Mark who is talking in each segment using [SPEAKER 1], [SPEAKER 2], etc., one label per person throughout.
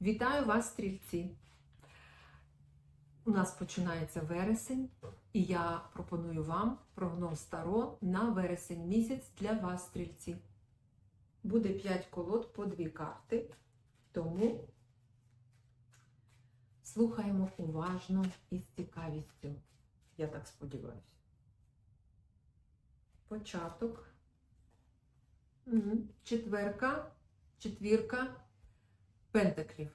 [SPEAKER 1] Вітаю вас, стрільці! У нас починається вересень, і я пропоную вам прогноз Таро на вересень місяць для вас, стрільці. Буде 5 колод по 2 карти, тому слухаємо уважно і з цікавістю. Я так сподіваюся. Початок. Четверка, четвірка пентаклів.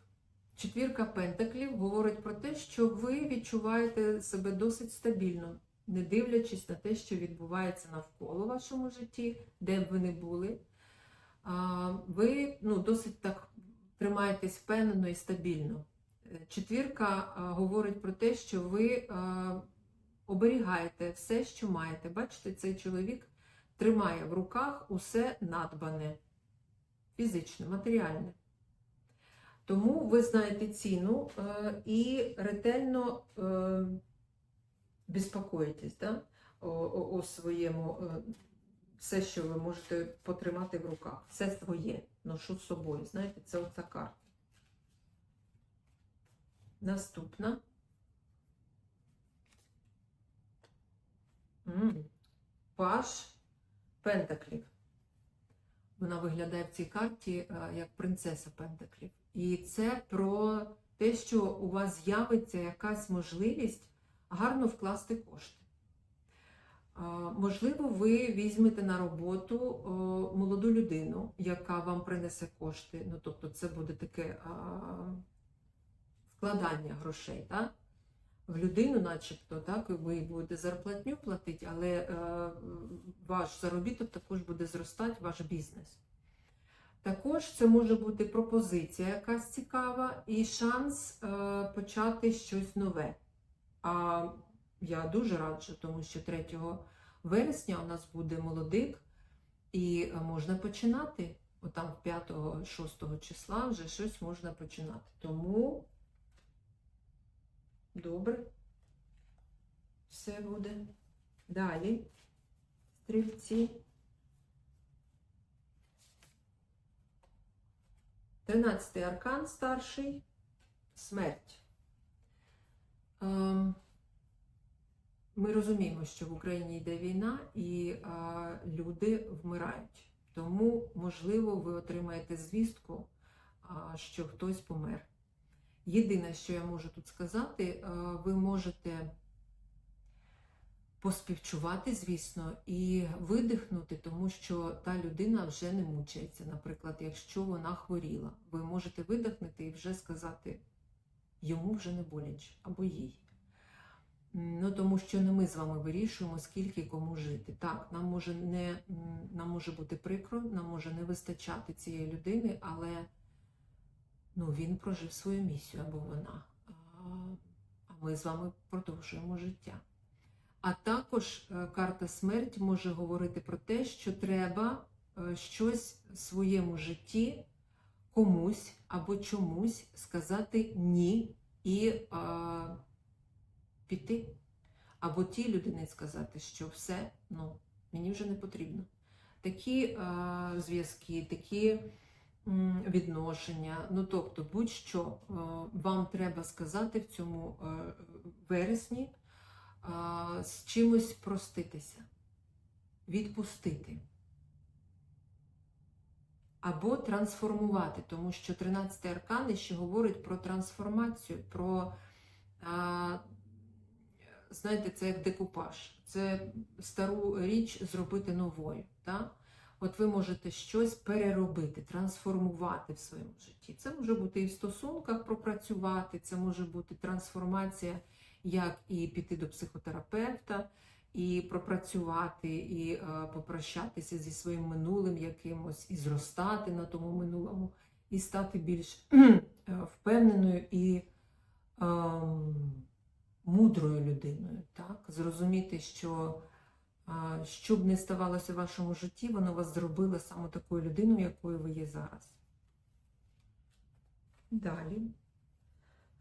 [SPEAKER 1] Четвірка пентаклів говорить про те, що ви відчуваєте себе досить стабільно, не дивлячись на те, що відбувається навколо вашому житті, де б ви не були. Ви ну, досить так тримаєтесь впевнено і стабільно. Е, Четвірка говорить про те, що ви оберігаєте все, що маєте. Бачите, цей чоловік тримає в руках усе надбане, фізичне, матеріальне. Тому ви знаєте ціну е, і ретельно е, безпокоїтесь да? о, о, о своєму, е, все, що ви можете потримати в руках, все своє, ношу з собою. Знаєте, це оця карта. Наступна. Паш Пентаклів. Вона виглядає в цій карті як принцеса Пентаклів. І це про те, що у вас з'явиться якась можливість гарно вкласти кошти. Можливо, ви візьмете на роботу молоду людину, яка вам принесе кошти. Ну, тобто, це буде таке вкладання грошей. Так? В людину, начебто, так, ви будете зарплатню платити, але е, ваш заробіток також буде зростати, ваш бізнес. Також це може бути пропозиція якась цікава і шанс е, почати щось нове. А я дуже раджу, тому що 3 вересня у нас буде молодик, і е, можна починати. Отам 5-6 числа вже щось можна починати. Тому добре. Все буде. Далі. Стрільці. Тринадцятий аркан старший смерть. Ем, Ми розуміємо, що в Україні йде війна і люди вмирають. Тому, можливо, ви отримаєте звістку, що хтось помер. Єдине, що я можу тут сказати, ви можете поспівчувати, звісно, і видихнути, тому що та людина вже не мучається. Наприклад, якщо вона хворіла, ви можете видихнути і вже сказати, йому вже не боляче або їй. Ну, тому що не ми з вами вирішуємо, скільки кому жити. Так, нам може не нам може бути прикро, нам може не вистачати цієї людини, але ну, він прожив свою місію або вона. А, ми з вами продовжуємо життя. А також е, карта смерть може говорити про те, що треба е, щось в своєму житті комусь або чомусь сказати ні і а, піти. Або тій людині сказати, що все, ну, мені вже не потрібно. Такі а, зв'язки, такі м, відношення, ну тобто, будь-що вам треба сказати в цьому а, вересні з чимось проститися, відпустити. Або трансформувати, тому що 13 аркан ще говорить про трансформацію, про, а, знаєте, це як декупаж. Це стару річ зробити новою. Так? От ви можете щось переробити, трансформувати в своєму житті. Це може бути і в стосунках пропрацювати, це може бути трансформація як і піти до психотерапевта, і пропрацювати, і е, попрощатися зі своїм минулим якимось, і зростати на тому минулому, і стати більш е, впевненою і е, мудрою людиною. Так? Зрозуміти, що е, що б не ставалося в вашому житті, воно вас зробило саме такою людиною, якою ви є зараз. Далі.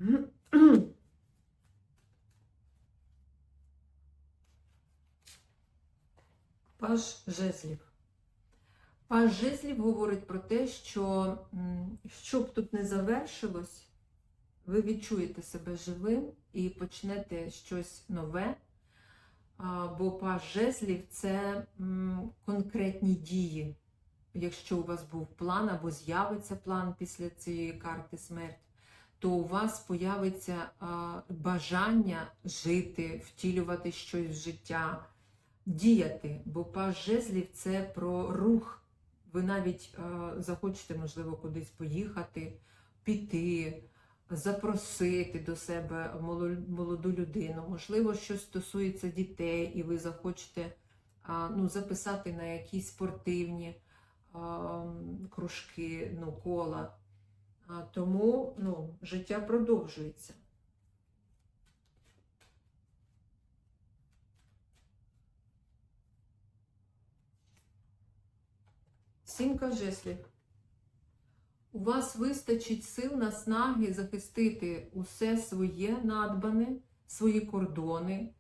[SPEAKER 1] Паж жезлів. Паж жезлів говорить про те, що що б тут не завершилось, ви відчуєте себе живим і почнете щось нове. Бо паж жезлів це конкретні дії. Якщо у вас був план або з'явиться план після цієї карти смерть, то у вас появиться бажання жити, втілювати щось в життя, діяти. Бо паж жезлів це про рух. Ви навіть а, захочете, можливо, кудись поїхати, піти, запросити до себе молоду людину. Можливо, щось стосується дітей, і ви захочете а, ну, записати на якісь спортивні а, кружки, ну, кола. Тому ну, життя продовжується. Сімка жеслів. У вас вистачить сил наснаги захистити усе своє надбане, свої кордони,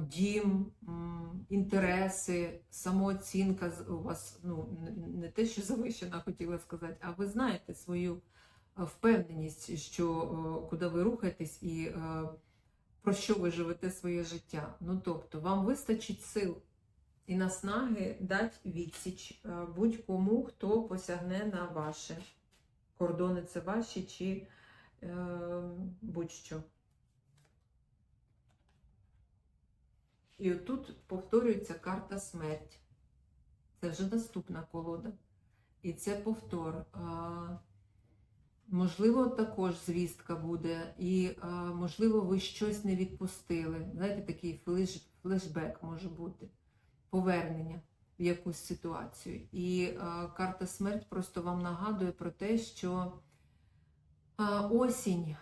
[SPEAKER 1] дім, інтереси, самооцінка у вас ну, не- те, що завищена, хотіла сказати, а ви знаєте свою впевненість, що е, куди ви рухаєтесь і е, про що ви живете своє життя. Ну тобто, вам вистачить сил і наснаги дати відсіч е, будь-кому, хто посягне на ваше кордони, це ваші чи е, будь-що. І отут повторюється карта смерть. Це вже наступна колода. І це повтор. А, Можливо, також звістка буде, і, а, можливо, ви щось не відпустили. Знаєте, такий флеш, флешбек може бути, повернення в якусь ситуацію. І а, карта смерть просто вам нагадує про те, що а, осінь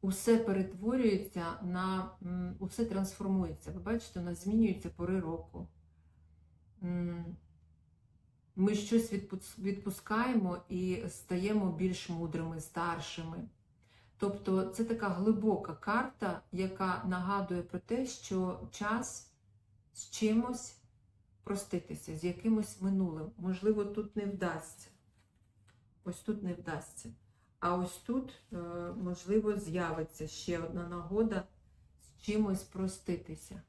[SPEAKER 1] усе перетворюється на м, усе трансформується. Ви бачите, у нас змінюються пори року. М, Ми щось відпускаємо і стаємо більш мудрими, старшими. Тобто це така глибока карта, яка нагадує про те, що час з чимось проститися, з якимось минулим. Можливо, тут не вдасться. Ось тут не вдасться. А ось тут, е, можливо, з'явиться ще одна нагода з чимось проститися.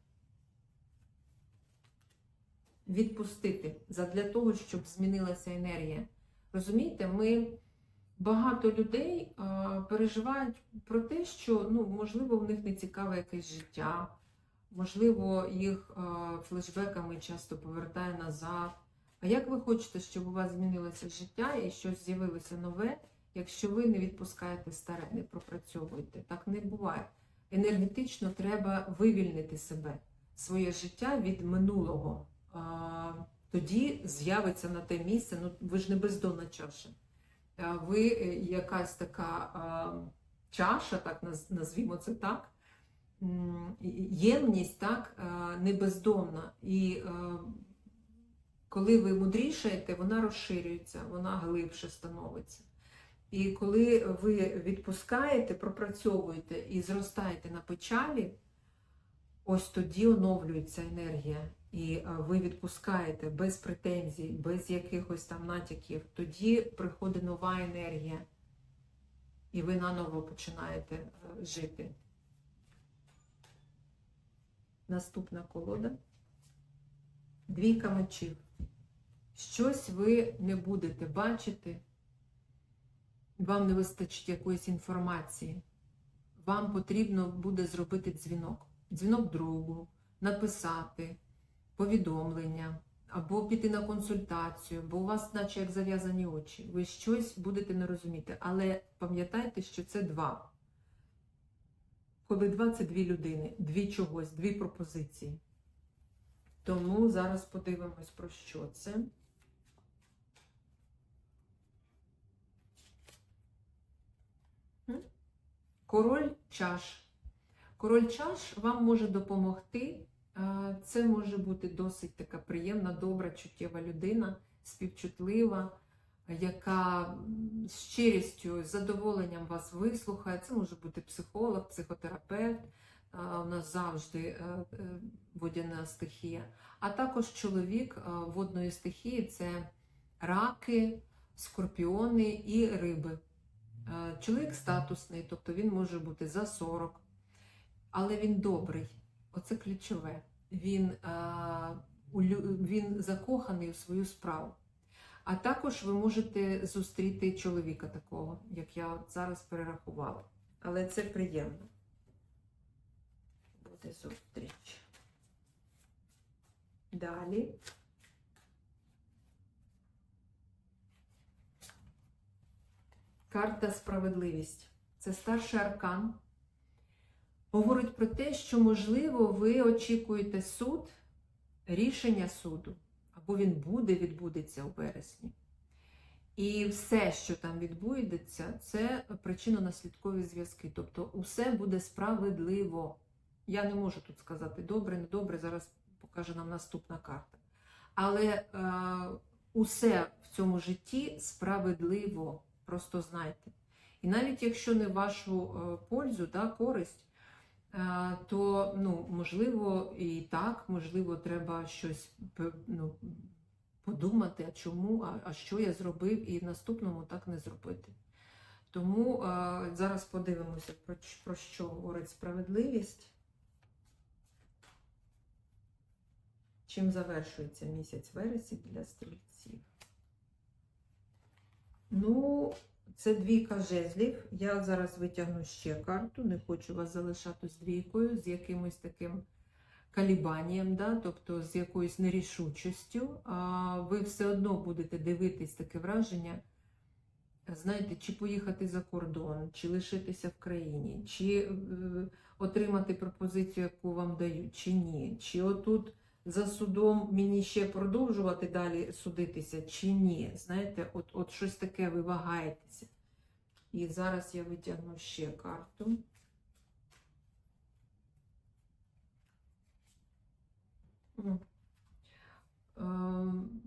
[SPEAKER 1] Відпустити задля того, щоб змінилася енергія. Розумієте, ми багато людей е, переживають про те, що ну, можливо в них не цікаве якесь життя, можливо, їх е, флешбеками часто повертає назад. А як ви хочете, щоб у вас змінилося життя і щось з'явилося нове, якщо ви не відпускаєте старе, не пропрацьовуєте? Так не буває. Енергетично треба вивільнити себе, своє життя від минулого. Тоді з'явиться на те місце, ну ви ж не бездонна чаша. Ви е, якась така чаша, так назвімо це так, ємність так, не бездонна. І коли ви мудрішаєте, вона розширюється, вона глибше становиться. І коли ви відпускаєте, пропрацьовуєте і зростаєте на печалі, ось тоді оновлюється енергія. І е, ви відпускаєте без претензій, без якихось там натяків, тоді приходить нова енергія, і ви наново починаєте е, жити. Наступна колода. Двійка мечів. Щось ви не будете бачити, вам не вистачить якоїсь інформації. Вам потрібно буде зробити дзвінок. Дзвінок другу, написати повідомлення або піти на консультацію, бо у вас, наче як зав'язані очі, ви щось будете не розуміти. Але пам'ятайте, що це два. Коли два це дві людини, дві чогось, дві пропозиції. Тому зараз подивимось, про що це. Король чаш. Король чаш вам може допомогти. Е, Це може бути досить така приємна, добра, чуттєва людина, співчутлива, яка з щирістю, з задоволенням вас вислухає. Це може бути психолог, психотерапевт, у нас завжди е, е, водяна стихія. А також чоловік водної стихії це раки, скорпіони і риби. Е, Чоловік статусний, тобто він може бути за 40, але він добрий. Оце ключове. Він, е, він закоханий у свою справу. А також ви можете зустріти чоловіка такого, як я зараз перерахувала. Але це приємно. Буде зустріч. Далі. Карта справедливість. Це старший аркан. Говорить про те, що, можливо, ви очікуєте суд, рішення суду, або він буде, відбудеться у вересні. І все, що там відбудеться, це причинно-наслідкові зв'язки. Тобто, усе буде справедливо. Я не можу тут сказати добре, не добре, зараз покаже нам наступна карта. Але е, усе в цьому житті справедливо, просто знайте. І навіть якщо не вашу е, пользу, да, користь, то ну, можливо і так, можливо, треба щось ну, подумати, а чому, а, а що я зробив, і в наступному так не зробити. Тому е, зараз подивимося, про, про що говорить справедливість. Чим завершується місяць вересень для стрільців? Ну, це двійка жезлів. Я зараз витягну ще карту, не хочу вас залишати з двійкою, з якимось таким калібанієм, да? тобто з якоюсь нерішучістю. А ви все одно будете дивитись таке враження. Знаєте, чи поїхати за кордон, чи лишитися в країні, чи е, отримати пропозицію, яку вам дають, чи ні, чи отут за судом мені ще продовжувати далі судитися, чи ні. Знаєте, от, от щось таке ви вагаєтеся. І зараз я витягну ще карту. Ем,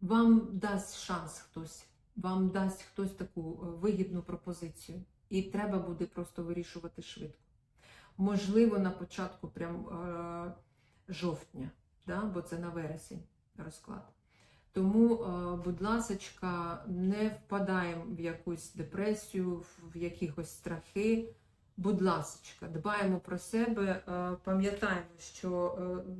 [SPEAKER 1] Вам дасть шанс хтось, вам дасть хтось таку е, вигідну пропозицію. І треба буде просто вирішувати швидко. Можливо, на початку прям е, жовтня, да? бо це на вересень розклад. Тому, е, будь ласочка, не впадаємо в якусь депресію, в- якихось страхи. Будь ласочка, дбаємо про себе, е, пам'ятаємо, що е,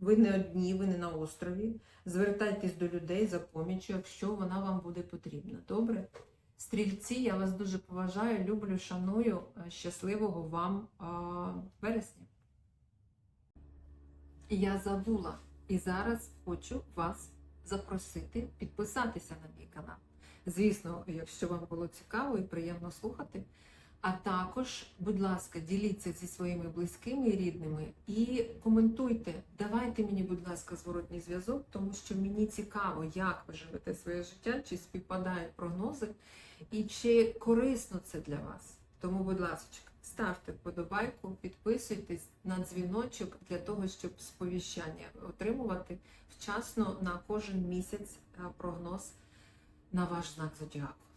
[SPEAKER 1] ви не одні, ви не на острові. Звертайтесь до людей за поміччю, якщо вона вам буде потрібна. Добре? Стрільці, я вас дуже поважаю, люблю, шаную. Щасливого вам вересня. Я забула і зараз хочу вас запросити підписатися на мій канал. Звісно, якщо вам було цікаво і приємно слухати. А також, будь ласка, діліться зі своїми близькими і рідними і коментуйте. Давайте мені, будь ласка, зворотній зв'язок, тому що мені цікаво, як ви живете своє життя, чи співпадають прогнози, і чи корисно це для вас. Тому, будь ласка, ставте вподобайку, підписуйтесь на дзвіночок для того, щоб сповіщання отримувати вчасно на кожен місяць е, прогноз на ваш знак зодіаку.